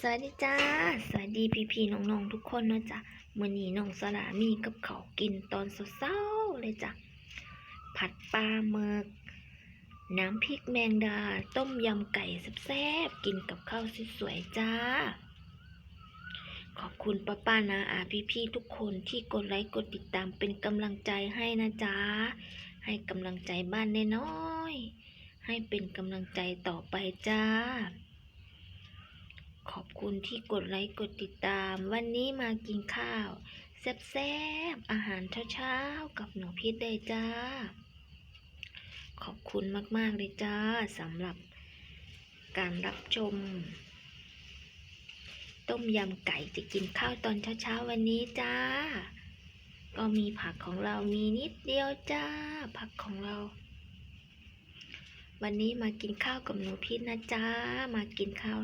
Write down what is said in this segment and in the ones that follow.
สวัสดีจ้า สวัสดีพี่พี่น้องๆทุกคนเนะจ้ะมื้อนี้น้องสลามีกับเขาวกินตอนเช้าๆเลยจ้ะ ผัดปลาหมึกน้ำพริกแมงดา ต้มยำไก่แซ่บๆกินกับข้าวสวยๆจ้า ขอบคุณป้าป้านาอาพี่พี่ทุกคนที่กดไลค์กดติดตามเป็นกำลังใจให้นะจ๊ะ ให้กำลังใจบ้านน้อยๆให้เป็นกำลังใจต่อไปจ้า ขอบคุณที่กดไลค์กดติดตาม วันนี้มากินข้าว แซ่บๆอาหารเช้าๆกับหนูพิษเลยจ้า ขอบคุณมากๆเลยจ้าสำหรับการรับชม ต้มยำไก่จะกินข้าวตอนเช้าๆวันนี้จ้า ก็มีผักของเรามีนิดเดียวจ้า ผักของเราวันนี้มากินข้าวกับหนูพิษนะจ้ามากินข้าว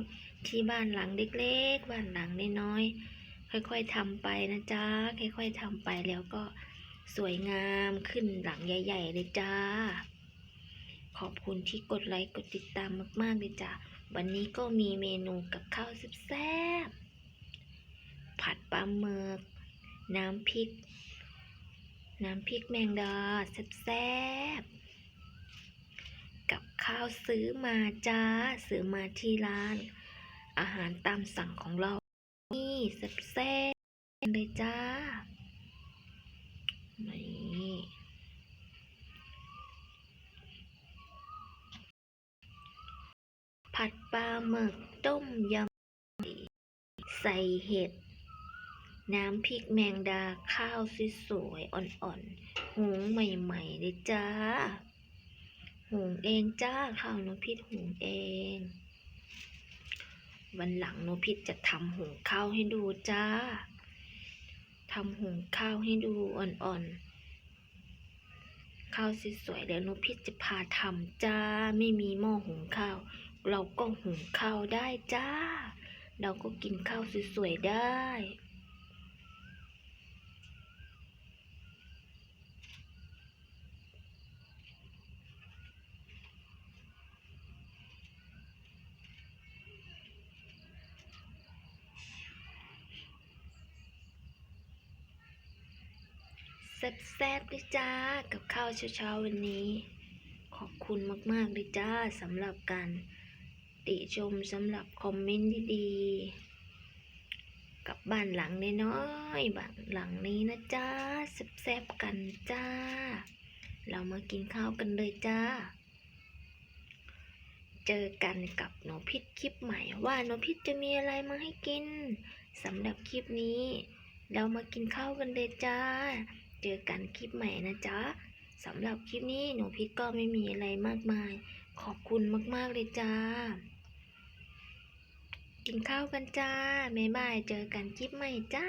ที่บ้านหลังเล็กๆ บ้านหลังน้อยๆ ค่อยๆทำไปนะจ้าค่อยๆทำไปแล้วก็สวยงามขึ้นหลังใหญ่ ๆ เลยจ้า ขอบคุณที่กดไลค์กดติดตามมากๆเลยจ้าวันนี้ก็มีเมนูกับข้าวแซ่บๆผัดปลาหมึก น้ำพริก น้ำพริกแมงดาแซ่บๆกับข้าวซื้อมาจ้า ซื้อมาที่ร้าน อาหารตามสั่งของเรา นี่แซ่บๆเลยจ้า นี่ผัดปลาหมึกต้มยำใส่เห็ด น้ำพริกแมงดาข้าวสวยๆอ่อนๆหุงใหม่ๆเลยจ้า หุงเองจ้าข้าวหนูพิษหุงเอง วันหลังโนพิษจะทำหุงข้าวให้ดูจ้าทำหุงข้าวให้ดูอ่อนๆ ข้าวสวยๆแล้วโนพิษจะพาทำจ้า ไม่มีหม้อหุงข้าว เราก็หุงข้าวได้จ้า เราก็กินข้าวสวยๆได้ แซ่บๆเลยจ้า กับข้าวเช้าๆวันนี้ ขอบคุณมากๆเลยจ้าสำหรับการติชมสำหรับคอมเมนต์ดีๆ กับบ้านหลังน้อยๆบ้านหลังนี้นะจ้าแซ่บๆกันจ้า เรามากินข้าวกันเลยจ้า เจอกันกับหนูพิษคลิปใหม่ว่าหนูพิษจะมีอะไรมาให้กินสำหรับคลิปนี้ เรามากินข้าวกันเลยจ้า เจอกันคลิปใหม่นะจ๊ะสำหรับคลิปนี้หนูพิษก็ไม่มีอะไรมากมาย ขอบคุณมากๆเลยจ้า กินข้าวกันจ้าบ๊ายบายเจอกันคลิปใหม่จ้า